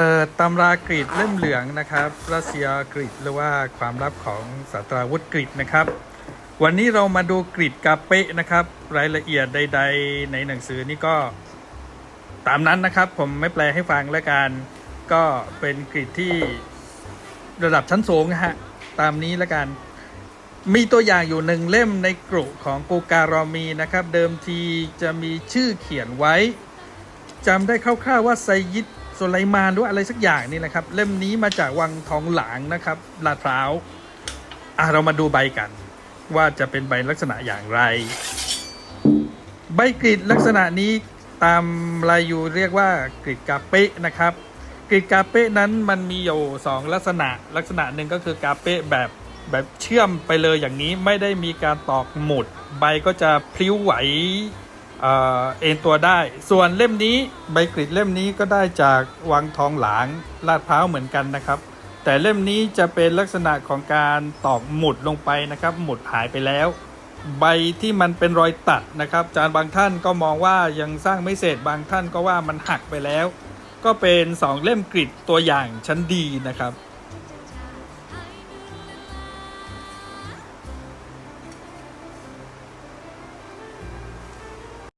เปิดตำรากรีดเล่มเหลืองนะครับรัสเซียกรีดหรือว่าความลับของศาสตราวุธกรีดนะครับ วันนี้เรามาดูกรีดกาเปะนะครับ รายละเอียดใด ๆ ในหนังสือนี่ก็ตามนั้นนะครับ ผมไม่แปลให้ฟังแล้วกันก็เป็นกรีดที่ระดับชั้นสูงฮะตามนี้แล้วกัน มีตัวอย่างอยู่หนึ่งเล่มในกรุของกูการอมีนะครับ เดิมทีจะมีชื่อเขียนไว้จำได้คร่าวๆว่าไซยิด โซไลมานหรือว่าอะไรสักอย่างนี่นะครับ เล่มนี้มาจากวังทองหลางนะครับลาดพร้าวอะเรามาดูใบกัน ว่าจะเป็นใบลักษณะอย่างไร ใบกรีดลักษณะนี้ตามลายยูเรียกว่ากรีดกาเปะนะครับกรีดกาเปะนั้นมันมีอยู่สองลักษณะลักษณะหนึ่งก็คือกาเปะแบบแบบเชื่อมไปเลยอย่างนี้ไม่ได้มีการตอกหมุด ใบก็จะพลิ้วไหว เอ่อเอ็นตัวได้ ส่วนเล่มนี้ใบกริดเล่มนี้ก็ได้จากวังทองหลางลาดพร้าวเหมือนกันนะครับ แต่เล่มนี้จะเป็นลักษณะของการตอกหมุดลงไปนะครับ หมุดหายไปแล้ว ใบที่มันเป็นรอยตัดนะครับอาจารย์บางท่านก็มองว่ายังสร้างไม่เสร็จบางท่านก็ว่ามันหักไปแล้ว ก็เป็นสองเล่มกริดตัวอย่างชั้นดีนะครับ